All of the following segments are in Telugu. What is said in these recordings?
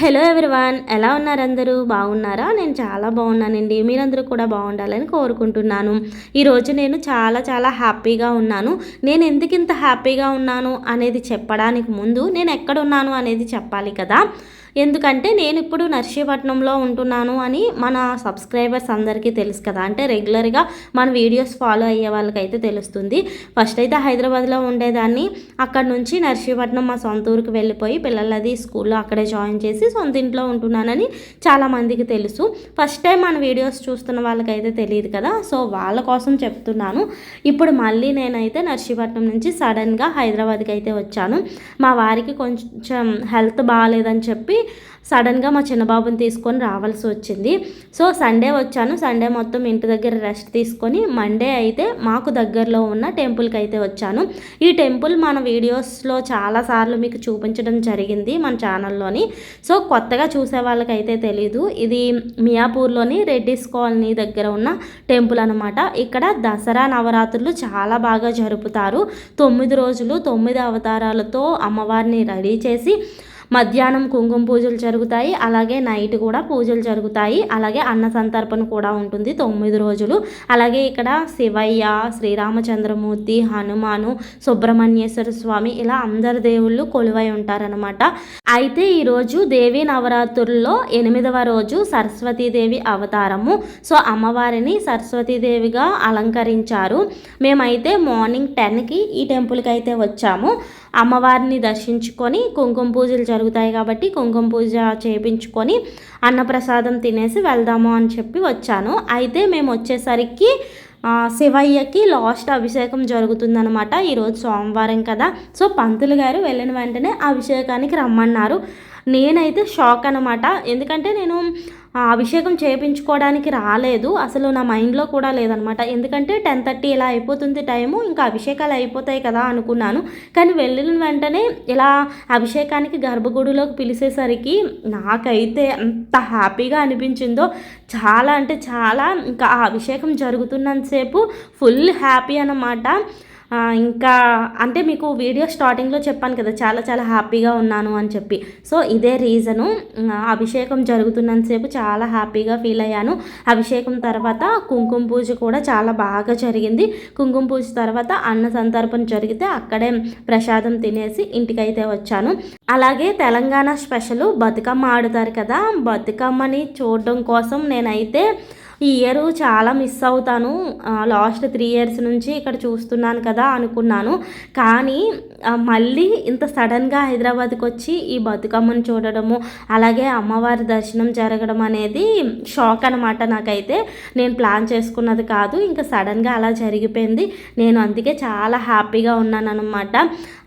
హలో ఎవరివాన్ ఎలా ఉన్నారు అందరూ బాగున్నారా? నేను చాలా బాగున్నానండి. మీరందరూ కూడా బాగుండాలని కోరుకుంటున్నాను. ఈరోజు నేను చాలా చాలా హ్యాపీగా ఉన్నాను. నేను ఎందుకు ఇంత హ్యాపీగా ఉన్నాను అనేది చెప్పడానికి ముందు నేను ఎక్కడ ఉన్నాను అనేది చెప్పాలి కదా? ఎందుకంటే నేను ఇప్పుడు నర్సీపట్నంలో ఉంటున్నాను అని మన సబ్స్క్రైబర్స్ అందరికీ తెలుసు కదా. అంటే రెగ్యులర్గా మన వీడియోస్ ఫాలో అయ్యే వాళ్ళకైతే తెలుస్తుంది. ఫస్ట్ అయితే హైదరాబాద్లో ఉండేదాన్ని. అక్కడ నుంచి నర్సీపట్నం మా సొంత ఊరికి వెళ్ళిపోయి పిల్లలది స్కూల్లో అక్కడే జాయిన్ చేసి సొంత ఇంట్లో ఉంటున్నానని చాలామందికి తెలుసు. ఫస్ట్ టైం మన వీడియోస్ చూస్తున్న వాళ్ళకైతే తెలియదు కదా. సో వాళ్ళ కోసం చెప్తున్నాను. ఇప్పుడు మళ్ళీ నేనైతే నర్సీపట్నం నుంచి సడన్గా హైదరాబాద్కి అయితే వచ్చాను. మా వారికి కొంచెం హెల్త్ బాగాలేదని చెప్పి సడన్గా మా చిన్నబాబుని తీసుకొని రావాల్సి వచ్చింది. సో సండే వచ్చాను. సండే మొత్తం ఇంటి దగ్గర రెస్ట్ తీసుకొని మండే అయితే మాకు దగ్గరలో ఉన్న టెంపుల్కి అయితే వచ్చాను. ఈ టెంపుల్ మన వీడియోస్లో చాలాసార్లు మీకు చూపించడం జరిగింది మన ఛానల్లోని. సో కొత్తగా చూసే వాళ్ళకైతే తెలీదు. ఇది మియాపూర్లోని రెడ్డిస్ కాలనీ దగ్గర ఉన్న టెంపుల్ అనమాట ఇక్కడ దసరా నవరాత్రులు చాలా బాగా జరుపుతారు. తొమ్మిది రోజులు తొమ్మిది అవతారాలతో అమ్మవారిని రెడీ చేసి మధ్యాహ్నం కుంకుమ పూజలు జరుగుతాయి. అలాగే నైట్ కూడా పూజలు జరుగుతాయి. అలాగే అన్న సంతర్పణ కూడా ఉంటుంది తొమ్మిది రోజులు. అలాగే ఇక్కడ శివయ్య శ్రీరామచంద్రమూర్తి హనుమాను సుబ్రహ్మణ్యేశ్వర స్వామి ఇలా అందరు దేవుళ్ళు కొలువై ఉంటారనమాట అయితే ఈరోజు దేవి నవరాత్రుల్లో ఎనిమిదవ రోజు సరస్వతీదేవి అవతారము. సో అమ్మవారిని సరస్వతీదేవిగా అలంకరించారు. మేమైతే మార్నింగ్ టెన్కి ఈ టెంపుల్కి అయితే వచ్చాము. అమ్మవారిని దర్శించుకొని కుంకుమ పూజలు జరుగుతాయి కాబట్టి కుంకుమ పూజ చేయించుకొని అన్నప్రసాదం తినేసి వెళ్దాము అని చెప్పి వచ్చాను. అయితే మేము వచ్చేసరికి శివయ్యకి లాస్ట్ అభిషేకం జరుగుతుందనమాట ఈరోజు సోమవారం కదా. సో పంతులు గారు వెళ్ళిన వెంటనే అభిషేకానికి రమ్మన్నారు. నేనైతే షాక్ అనమాట ఎందుకంటే నేను అభిషేకం చేయించుకోవడానికి రాలేదు. అసలు నా మైండ్లో కూడా లేదనమాట ఎందుకంటే టెన్ థర్టీ ఇలా అయిపోతుంది టైము ఇంకా అభిషేకాలు అయిపోతాయి కదా అనుకున్నాను. కానీ వెళ్ళిన వెంటనే ఇలా అభిషేకానికి గర్భగుడిలోకి పిలిచేసరికి నాకైతే అంత హ్యాపీగా అనిపించిందో చాలా అంటే చాలా ఇంకా ఆ అభిషేకం జరుగుతున్నంతసేపు ఫుల్ హ్యాపీ అనమాట ఇంకా అంటే మీకు వీడియో స్టార్టింగ్లో చెప్పాను కదా చాలా చాలా హ్యాపీగా ఉన్నాను అని చెప్పి. సో ఇదే రీజను. అభిషేకం జరుగుతున్నంతసేపు చాలా హ్యాపీగా ఫీల్ అయ్యాను. అభిషేకం తర్వాత కుంకుమ పూజ కూడా చాలా బాగా జరిగింది. కుంకుమ పూజ తర్వాత అన్న సంతర్పణ జరిగితే అక్కడే ప్రసాదం తినేసి ఇంటికైతే వచ్చాను. అలాగే తెలంగాణ స్పెషల్ బతుకమ్మ ఆడుతారు కదా బతుకమ్మని చూడడం కోసం నేనైతే ఈ ఇయర్ చాలా మిస్ అవుతాను. లాస్ట్ త్రీ ఇయర్స్ నుంచి ఇక్కడ చూస్తున్నాను కదా అనుకున్నాను. కానీ మళ్ళీ ఇంత సడన్గా హైదరాబాద్కి వచ్చి ఈ బతుకమ్మను చూడడము అలాగే అమ్మవారి దర్శనం జరగడం అనేది షాక్ అనమాట నాకైతే. నేను ప్లాన్ చేసుకున్నది కాదు. ఇంకా సడన్గా అలా జరిగిపోయింది. నేను అందుకే చాలా హ్యాపీగా ఉన్నాను అనమాట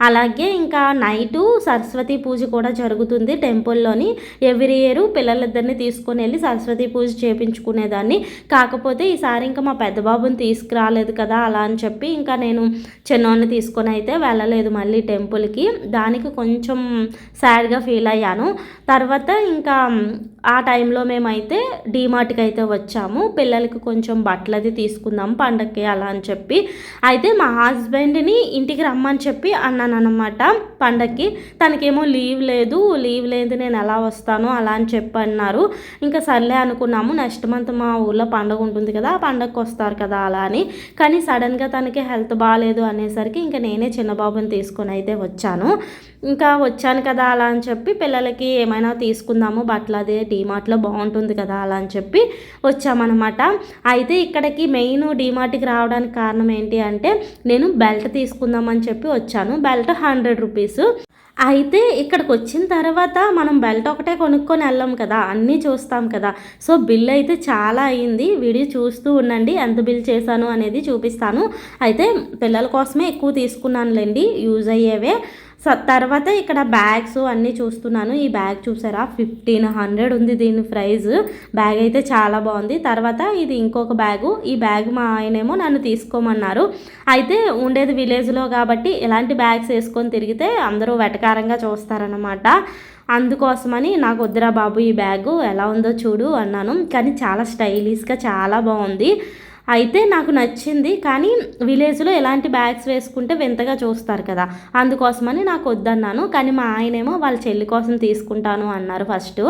అలాగే ఇంకా నైటు సరస్వతి పూజ కూడా జరుగుతుంది టెంపుల్లోని. ఎవ్రీ ఇయర్ పిల్లలిద్దరిని తీసుకొని వెళ్ళి సరస్వతి పూజ చేపించుకునేదాన్ని. కాకపోతే ఈసారి ఇంకా మా పెద్ద బాబుని తీసుకురాలేదు కదా అలా అని చెప్పి ఇంకా నేను చిన్నోడిని తీసుకొని అయితే వెళ్ళలేదు మళ్ళీ టెంపుల్కి. దానికి కొంచెం సాడ్గా ఫీల్ అయ్యాను. తర్వాత ఇంకా ఆ టైంలో మేమైతే డీమార్ట్కి అయితే వచ్చాము. పిల్లలకి కొంచెం బట్టలది తీసుకుందాం పండగకి అలా అని చెప్పి. అయితే మా హస్బెండ్ని ఇంటికి రమ్మని చెప్పి అన్నాను అనమాట పండగకి తనకేమో లీవ్ లేదు లీవ్ లేదు నేను ఎలా వస్తాను అలా అని చెప్పి అన్నారు. ఇంకా సర్లే అనుకున్నాము. నెక్స్ట్ మంత్ మా ఊళ్ళో పండగ ఉంటుంది కదా ఆ పండగకి వస్తారు కదా అలా అని. కానీ సడన్గా తనకి హెల్త్ బాగాలేదు అనేసరికి ఇంకా నేనే చిన్నబాబుని తీసుకొని అయితే వచ్చాను. ఇంకా వచ్చాను కదా అలా అని చెప్పి పిల్లలకి ఏమైనా తీసుకుందాము బట్టలు అదే డీమార్ట్లో బాగుంటుంది కదా అలా అని చెప్పి వచ్చామన్నమాట. అయితే ఇక్కడికి మెయిన్ డీమార్ట్కి రావడానికి కారణం ఏంటి అంటే నేను బెల్ట్ తీసుకుందామని చెప్పి వచ్చాను. Belt hundred rupees. అయితే ఇక్కడికి వచ్చిన తర్వాత మనం బెల్ట్ ఒకటే కొనుక్కొని వెళ్ళాం కదా అన్నీ చూస్తాం కదా. సో బిల్ అయితే చాలా అయింది. వీడియో చూస్తూ ఉండండి. ఎంత బిల్ చేశాను అనేది చూపిస్తాను. అయితే పిల్లల కోసమే ఎక్కువ తీసుకున్నానులేండి. యూజ్ అయ్యేవే. తర్వాత ఇక్కడ బ్యాగ్స్ అన్నీ చూస్తున్నాను. ఈ బ్యాగ్ చూసారా? ఫిఫ్టీన్ హండ్రెడ్ ఉంది దీని ప్రైజ్ బ్యాగ్ అయితే చాలా బాగుంది. తర్వాత ఇది ఇంకొక బ్యాగు. ఈ బ్యాగ్ మా ఆయనేమో నన్ను తీసుకోమన్నారు. అయితే ఉండేది విలేజ్లో కాబట్టి ఇలాంటి బ్యాగ్స్ వేసుకొని తిరిగితే అందరూ వెటకారంగా చూస్తారనమాట అందుకోసమని నాకు వద్దురా బాబు ఈ బ్యాగు ఎలా ఉందో చూడు అన్నాను. కానీ చాలా స్టైలిష్గా చాలా బాగుంది. అయితే నాకు నచ్చింది కానీ విలేజ్లో ఎలాంటి బ్యాగ్స్ వేసుకుంటే వింతగా చూస్తారు కదా. అందుకోసమని నాకు వద్దన్నాను. కానీ మా ఆయనేమో వాళ్ళ చెల్లి కోసం తీసుకుంటాను అన్నారు ఫస్ట్.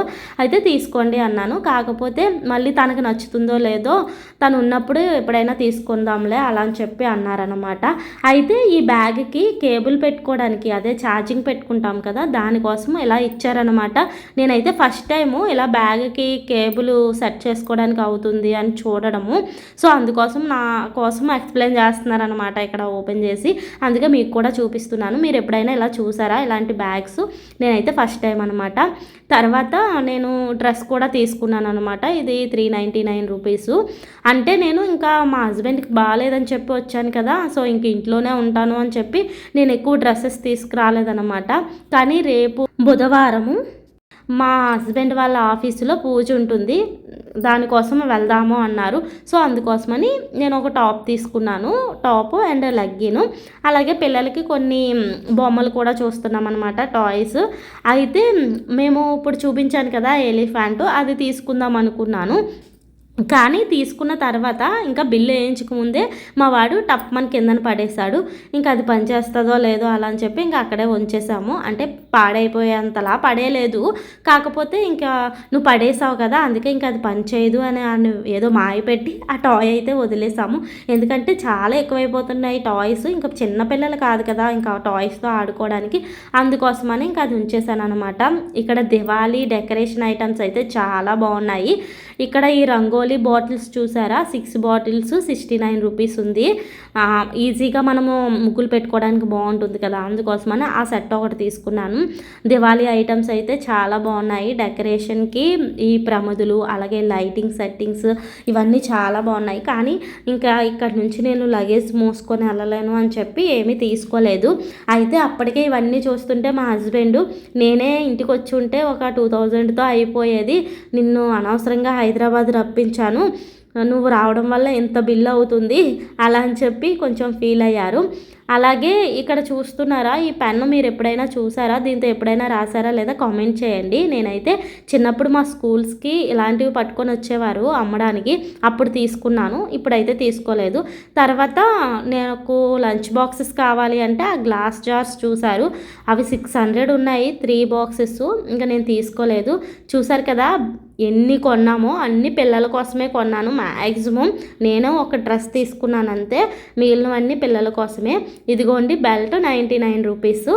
అయితే తీసుకోండి అన్నాను. కాకపోతే మళ్ళీ తనకు నచ్చుతుందో లేదో తను ఉన్నప్పుడు ఎప్పుడైనా తీసుకుందాంలే అలా అని చెప్పి అన్నారనమాట అయితే ఈ బ్యాగ్కి కేబుల్ పెట్టుకోవడానికి అదే ఛార్జింగ్ పెట్టుకుంటాం కదా దానికోసం ఇలా ఇచ్చారనమాట నేనైతే ఫస్ట్ టైము ఇలా బ్యాగ్కి కేబుల్ సెట్ చేసుకోవడానికి అవుతుంది అని చూడడము. సో అందుకోసం నా కోసం ఎక్స్ప్లెయిన్ చేస్తున్నారనమాట ఇక్కడ ఓపెన్ చేసి. అందుకే మీకు కూడా చూపిస్తున్నాను. మీరు ఎప్పుడైనా ఇలా చూసారా? ఇలాంటి బ్యాగ్స్? నేనైతే ఫస్ట్ టైం అనమాట తర్వాత నేను డ్రెస్ కూడా తీసుకున్నాను అనమాట ఇది త్రీ నైంటీ నైన్ రూపీస్. అంటే నేను ఇంకా మా హస్బెండ్కి బాగాలేదని చెప్పి వచ్చాను కదా. సో ఇంక ఇంట్లోనే ఉంటాను అని చెప్పి నేను ఎక్కువ డ్రెస్సెస్ తీసుకురాలేదనమాట కానీ రేపు బుధవారము మా హస్బెండ్ వాళ్ళ ఆఫీసులో పూజ ఉంటుంది. దానికోసం వెళ్దాము అన్నారు. సో అందుకోసమని నేను ఒక టాప్ తీసుకున్నాను. Top and legging. అలాగే పిల్లలకి కొన్ని బొమ్మలు కూడా చూస్తున్నాం అనమాట టాయ్స్. అయితే మేము ఇప్పుడు చూపించాను కదా ఎలిఫెంట్. అది తీసుకుందాం అనుకున్నాను. కానీ తీసుకున్న తర్వాత ఇంకా బిల్లు వేయించకముందే మా వాడు టప్ మన కిందన పడేశాడు. ఇంకా అది పనిచేస్తుందో లేదో అలా అని చెప్పి ఇంకా అక్కడే ఉంచేసాము అంటే పాడైపోయేంతలా పడేయలేదు కాకపోతే ఇంకా నువ్వు పడేసావు కదా అందుకే ఇంకా అది పనిచేయదు అని ఏదో మాయ పెట్టి ఆ టాయ్ అయితే వదిలేసాము ఎందుకంటే చాలా ఎక్కువైపోతున్నాయి టాయ్స్. ఇంకా చిన్నపిల్లలు కాదు కదా ఇంకా టాయ్స్తో ఆడుకోవడానికి. అందుకోసమని ఇంకా అది ఉంచేసాను అనమాట ఇక్కడ దివాళీ డెకరేషన్ ఐటమ్స్ అయితే చాలా బాగున్నాయి. ఇక్కడ ఈ రంగు రంగోలీ బాటిల్స్ చూసారా? Six bottles sixty nine rupees ఉంది. ఈజీగా మనము ముగ్గులు పెట్టుకోవడానికి బాగుంటుంది కదా. అందుకోసమని ఆ సెట్ ఒకటి తీసుకున్నాను. దివాళీ ఐటమ్స్ అయితే చాలా బాగున్నాయి. డెకరేషన్కి ఈ ప్రమదులు అలాగే లైటింగ్ సెట్టింగ్స్ ఇవన్నీ చాలా బాగున్నాయి. కానీ ఇంకా ఇక్కడ నుంచి నేను లగేజ్ మోసుకొని వెళ్ళలేను అని చెప్పి ఏమీ తీసుకోలేదు. అయితే అప్పటికే ఇవన్నీ చూస్తుంటే మా హస్బెండ్ నేనే ఇంటికి వచ్చి ఉంటే ఒక టూ థౌజండ్తో అయిపోయేది. నిన్ను అనవసరంగా హైదరాబాద్ రప్పించాను నువ్వు రావడం వల్ల ఎంత బిల్ అవుతుంది అలా అని చెప్పి కొంచెం ఫీల్ అయ్యారు. అలాగే ఇక్కడ చూస్తున్నారా ఈ పెన్ను మీరు ఎప్పుడైనా చూసారా దీంతో ఎప్పుడైనా రాసారా లేదా కామెంట్ చేయండి. నేనైతే చిన్నప్పుడు మా స్కూల్స్కి ఇలాంటివి పట్టుకొని వచ్చేవారు అమ్మడానికి. అప్పుడు తీసుకున్నాను ఇప్పుడైతే తీసుకోలేదు. తర్వాత నాకు లంచ్ బాక్సెస్ కావాలి అంటే ఆ గ్లాస్ జార్స్ చూసారు అవి సిక్స్ హండ్రెడ్ ఉన్నాయి త్రీ బాక్సెస్. ఇంకా నేను తీసుకోలేదు. చూసారు కదా ఎన్ని కొన్నామో అన్ని పిల్లల కోసమే కొన్నాను. మ్యాక్సిమం నేను ఒక డ్రెస్ తీసుకున్నాను అంతే. మిగిలినవన్నీ పిల్లల కోసమే. ఇదిగోండి బెల్ట్ నైంటీ నైన్ రూపీస్.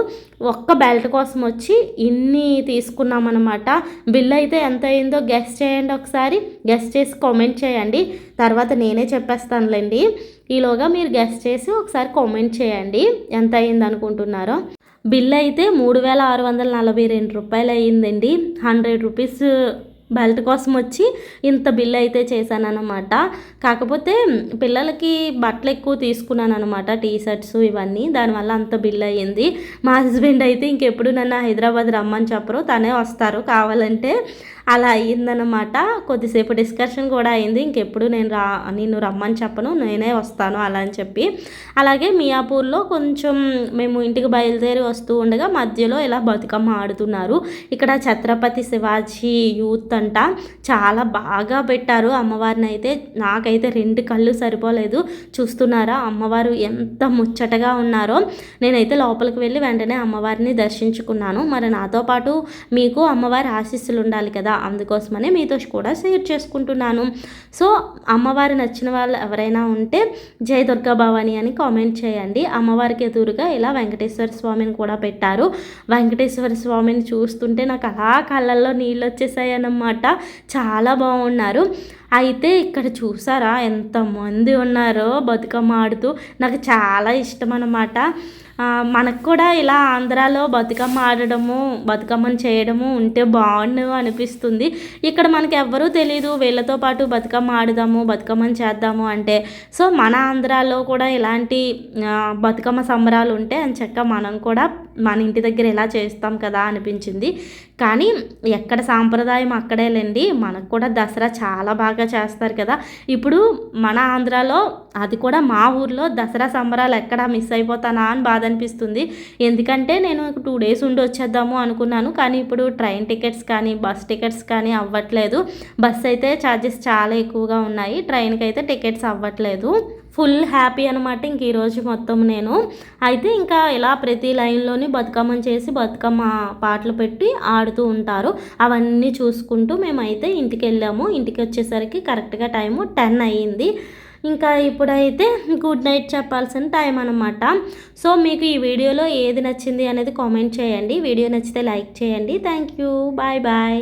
ఒక్క బెల్ట్ కోసం వచ్చి ఇన్ని తీసుకున్నామన్నమాట. బిల్ అయితే ఎంత అయిందో గెస్ట్ చేయండి ఒకసారి. గెస్ట్ చేసి కామెంట్ చేయండి. తర్వాత నేనే చెప్పేస్తానులేండి. ఈలోగా మీరు గెస్ట్ చేసి ఒకసారి కామెంట్ చేయండి. ఎంత అయింది అనుకుంటున్నారో. బిల్ అయితే మూడు వేల ఆరు వందల నలభై రెండు రూపాయలు అయ్యిందండి హండ్రెడ్ రూపీస్ బెల్ట్ కోసం వచ్చి ఇంత బిల్ అయితే చేశానన్నమాట. కాకపోతే పిల్లలకి బట్టలు ఎక్కువ తీసుకున్నాను అనమాట టీ షర్ట్స్ ఇవన్నీ. దానివల్ల అంత బిల్ అయ్యింది. మా హస్బెండ్ అయితే ఇంకెప్పుడు నన్ను హైదరాబాద్ రమ్మని చెప్పరు తనే వస్తారు. కావాలంటే అలా అయ్యిందనమాట కొద్దిసేపు డిస్కషన్ కూడా అయింది ఇంకెప్పుడు నేను రా నేను రమ్మని చెప్పను. నేనే వస్తాను అలా అని చెప్పి. అలాగే మియాపూర్లో కొంచెం మేము ఇంటికి బయలుదేరి వస్తూ ఉండగా మధ్యలో ఇలా బతుకమ్మ ఆడుతున్నారు. ఇక్కడ ఛత్రపతి శివాజీ యూత్ అంట. చాలా బాగా పెట్టారు అమ్మవారిని అయితే. నాకైతే రెండు కళ్ళు సరిపోలేదు. చూస్తున్నారా అమ్మవారు ఎంత ముచ్చటగా ఉన్నారో. నేనైతే లోపలికి వెళ్ళి వెంటనే అమ్మవారిని దర్శించుకున్నాను. మరి నాతో పాటు మీకు అమ్మవారి ఆశీస్సులు ఉండాలి కదా. అందుకోసమనే మీతో కూడా షేర్ చేసుకుంటున్నాను. సో అమ్మవారి నచ్చిన వాళ్ళు ఎవరైనా ఉంటే జై దుర్గా భవాని అని కామెంట్ చేయండి. అమ్మవారికి ఎదురుగా ఇలా వెంకటేశ్వర స్వామిని కూడా పెట్టారు. వెంకటేశ్వర స్వామిని చూస్తుంటే నాకు అలా కళ్ళల్లో నీళ్ళు వచ్చేసాయి అన్నమాట చాలా బాగున్నారు. అయితే ఇక్కడ చూసారా ఎంతమంది ఉన్నారో బతుకమ్మ ఆడుతూ. నాకు చాలా ఇష్టం అన్నమాట మనకు కూడా ఇలా ఆంధ్రాలో బతుకమ్మ ఆడడము బతుకమ్మను చేయడము ఉంటే బాగుండు అనిపిస్తుంది. ఇక్కడ మనకు ఎవ్వరూ తెలియదు వీళ్ళతో పాటు బతుకమ్మ ఆడుదాము బతుకమ్మను చేద్దాము అంటే. సో మన ఆంధ్రాలో కూడా ఇలాంటి బతుకమ్మ సంబరాలు ఉంటే అని చెక్క మనం కూడా మన ఇంటి దగ్గర ఇలా చేస్తాం కదా అనిపించింది. కానీ ఎక్కడ సాంప్రదాయం అక్కడేలేండి. మనకు కూడా దసరా చాలా బాగా చేస్తారు కదా. ఇప్పుడు మన ఆంధ్రాలో అది కూడా మా ఊర్లో దసరా సంబరాలు ఎక్కడ మిస్ అయిపోతానా అని బాధ అనిపిస్తుంది. ఎందుకంటే నేను టూ డేస్ ఉండి వచ్చేద్దాము అనుకున్నాను. కానీ ఇప్పుడు ట్రైన్ టికెట్స్ కానీ బస్ టికెట్స్ కానీ అవ్వట్లేదు. బస్ అయితే ఛార్జెస్ చాలా ఎక్కువగా ఉన్నాయి. ట్రైన్కి అయితే టికెట్స్ అవ్వట్లేదు. ఫుల్ హ్యాపీ అనమాట ఇంక ఈరోజు మొత్తం నేను. అయితే ఇంకా ఇలా ప్రతి లైన్లోని బతుకమ్మని చేసి బతుకమ్మ పాటలు పెట్టి ఆడుతూ ఉంటారు. అవన్నీ చూసుకుంటూ మేమైతే ఇంటికి వెళ్ళాము. ఇంటికి వచ్చేసరికి కరెక్ట్గా టైము టెన్ అయ్యింది. ఇంకా ఇప్పుడైతే గుడ్ నైట్ చెప్పాల్సిన టైం అనమాట సో మీకు ఈ వీడియోలో ఏది నచ్చింది అనేది కామెంట్ చేయండి. వీడియో నచ్చితే లైక్ చేయండి. Thank you. Bye bye.